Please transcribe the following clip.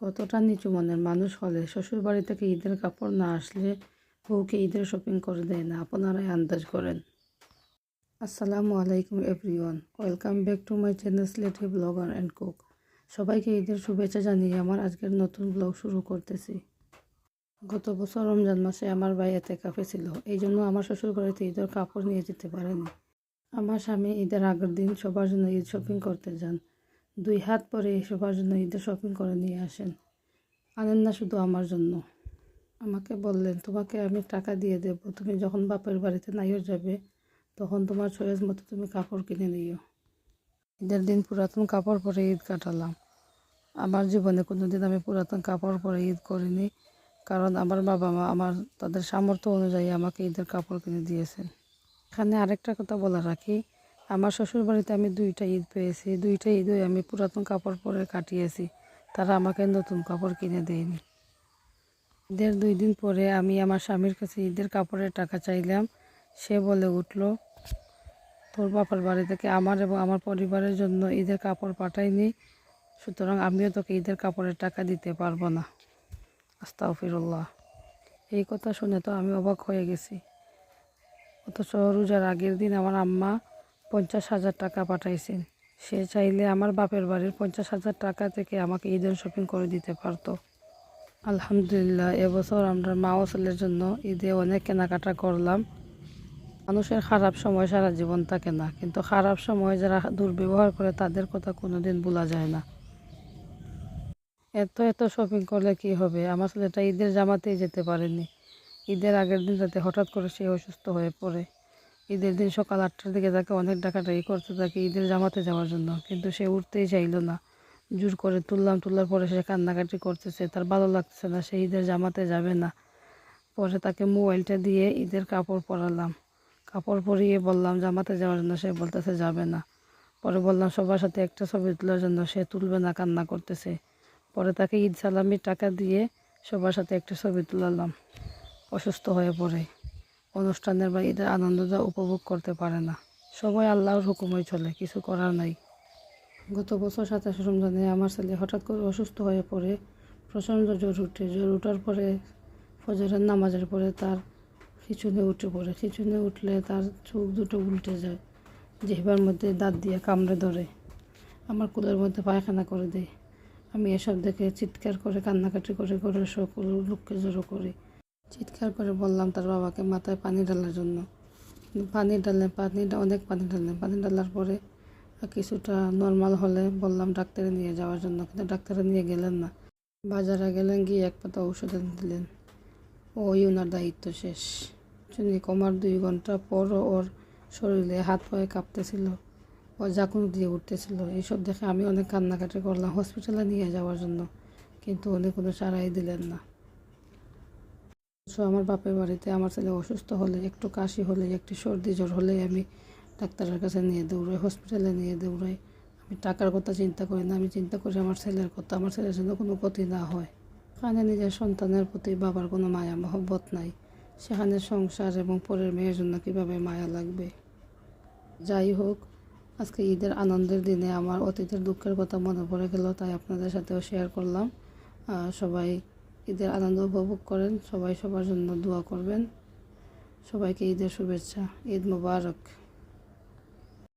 কতটা নিচু মনের মানুষ হলে শ্বশুর বাড়ি থেকে ঈদের কাপড় না আসলে বউকে ঈদের শপিং করে দেয় না? আপনারাই আন্দাজ করেন। আসসালামু আলাইকুম everyone. Welcome back to my channel slaty blogger and cook. সবাইকে ঈদের শুভেচ্ছা জানিয়ে আমার আজকের নতুন ব্লগ শুরু করতেছি। গত বছর রমজান মাসে আমার ভাই এতে কাফে ছিল। এই জন্য আমার শ্বশুর ঈদের কাপড় নিয়ে যেতে পারেনি। আমার স্বামী ঈদের আগের দিন সবার জন্য ঈদ শপিং করতে যান। দুই হাত পরে সবার জন্য ঈদের শপিং করে নিয়ে আসেন। আনেন না শুধু আমার জন্য। আমাকে বললেন, তোমাকে আমি টাকা দিয়ে দেব। তুমি যখন বাপের বাড়িতে নাইও যাবে, তখন তোমার চয়েস মতো তুমি কাপড় কিনে নিও। ঈদের দিন পুরাতন কাপড় পরে ঈদ কাটালাম। আমার জীবনে কোনো দিন আমি পুরাতন কাপড় পরে ঈদ করিনি, কারণ আমার বাবা মা আমার, তাদের সামর্থ্য অনুযায়ী আমাকে ঈদের কাপড় কিনে দিয়েছেন। এখানে আরেকটা কথা বলা রাখি। আমার শ্বশুর বাড়িতে আমি দুইটা ঈদ পেয়েছি। দুইটা ঈদে আমি পুরাতন কাপড় পরে কাটিয়েছি। তারা আমাকে নতুন কাপড় কিনে দেয়নি। ঈদের দুই দিন পরে আমি আমার স্বামীর কাছে ঈদের কাপড়ের টাকা চাইলাম। সে বলে উঠল, তোর বাপার বাড়ি থেকে আমার এবং আমার পরিবারের জন্য ঈদের কাপড় পাঠাইনি। সুতরাং আমিও তোকে ঈদের কাপড়ের টাকা দিতে পারব না। আস্তাফিরুল্লাহ এই কথা শুনে তো আমি অবাক হয়ে গেছি। অথচ রোজার আগের দিন আমার আম্মা পঞ্চাশ হাজার টাকা পাঠাইছেন। সে চাইলে আমার বাপের বাড়ির পঞ্চাশ হাজার টাকা থেকে আমাকে ঈদের শপিং করে দিতে পারতো। আলহামদুলিল্লাহ, এবছর আমরা মা ও ছেলের জন্য ঈদে অনেক কেনাকাটা করলাম। মানুষের খারাপ সময় সারা জীবন থাকে না, কিন্তু খারাপ সময় যারা দুর্ব্যবহার করে তাদের কথা কোনোদিন ভোলা যায় না। এত এত শপিং করলে কি হবে? আমার ছেলেটা ঈদের জামাতেই যেতে পারেনি। ঈদের আগের দিন রাতে হঠাৎ করে সে অসুস্থ হয়ে পড়ে। ঈদের দিন সকাল আটটার দিকে তাকে অনেক ডাকাটাই করতে থাকে ঈদের জামাতে যাওয়ার জন্য। কিন্তু সে উঠতেই চাইলো না। জোর করে তুললাম, তোলার পরে সে কান্নাকাটি করতেছে। তার ভালো লাগতেছে না, সে ঈদের জামাতে যাবে না। পরে তাকে মোবাইলটা দিয়ে ঈদের কাপড় পরালাম। কাপড় পরিয়ে বললাম, জামাতে যাওয়ার জন্য? সে বলতেছে, যাবে না। পরে বললাম, সবার সাথে একটা ছবি তোলার জন্য সে তুলবে না, কান্না করতেছে। পরে তাকে ঈদ সালামির টাকা দিয়ে সবার সাথে একটা ছবি তুলালাম। অসুস্থ হয়ে পড়ে। অনুষ্ঠানের বা ঈদের আনন্দটা উপভোগ করতে পারে না। সবাই আল্লাহর হুকুমই চলে, কিছু করার নাই। গত বছর সাতাশে রমজানে আমার ছেলে হঠাৎ করে অসুস্থ হয়ে পড়ে, প্রচণ্ড জ্বর উঠে। জ্বর উঠার পরে ফজরের নামাজের পরে তার খিচুনে উঠে পড়ে। খিচুনে উঠলে তার চোখ দুটো উল্টে যায়, জিহ্বার মধ্যে দাঁত দিয়ে কামড়ে ধরে। আমার কুলের মধ্যে পায়খানা করে দেয়। আমি এসব দেখে চিৎকার করে, কান্নাকাটি করে করে সকল লোককে জড়ো করি। চিৎকার করে বললাম তার বাবাকে মাথায় পানি ঢালার জন্য। পানি ঢাললে পানি অনেক পানি ঢাললেন। পানি ঢালার পরে কিছুটা নর্মাল হলে বললাম ডাক্তারে নিয়ে যাওয়ার জন্য। কিন্তু ডাক্তারে নিয়ে গেলেন না। বাজারে গেলেন, গিয়ে এক পাতা ঔষধ দিলেন। ওই ওনার দায়িত্ব শেষ। চুনি কমার দুই ঘণ্টা পরও ওর শরীরে হাত পায়ে কাঁপতেছিল। ও জাকুন দিয়ে উঠতেছিল। এইসব দেখে আমি অনেক কান্নাকাটি করলাম। হসপিটালে নিয়ে যাওয়ার জন্য। কিন্তু উনি কোনো সারাই দিলেন না। আমার বাপের বাড়িতে আমার ছেলে অসুস্থ হলে, একটু কাশি হলে, একটু সর্দি জ্বর হলে আমি ডাক্তারের কাছে নিয়ে দৌড়াই হসপিটালে নিয়ে দৌড়াই। আমি টাকার কথা চিন্তা করি না, আমি চিন্তা করি আমার ছেলের কথা, আমার ছেলের জন্য কোনো ক্ষতি না হয়। সেখানে নিজের সন্তানের প্রতি বাবার কোনো মায়া, মহব্বত নাই। সেখানে সংসার এবং পরের মেয়ের জন্য কীভাবে মায়া লাগবে? যাই হোক, আজকে ঈদের আনন্দের দিনে আমার অতীতের দুঃখের কথা মনে পড়ে গেল, তাই আপনাদের সাথেও শেয়ার করলাম। সবাই ঈদের আনন্দ উপভোগ করেন। সবাই সবার জন্য দোয়া করবেন। সবাইকে ঈদের শুভেচ্ছা। ঈদ মুবারক।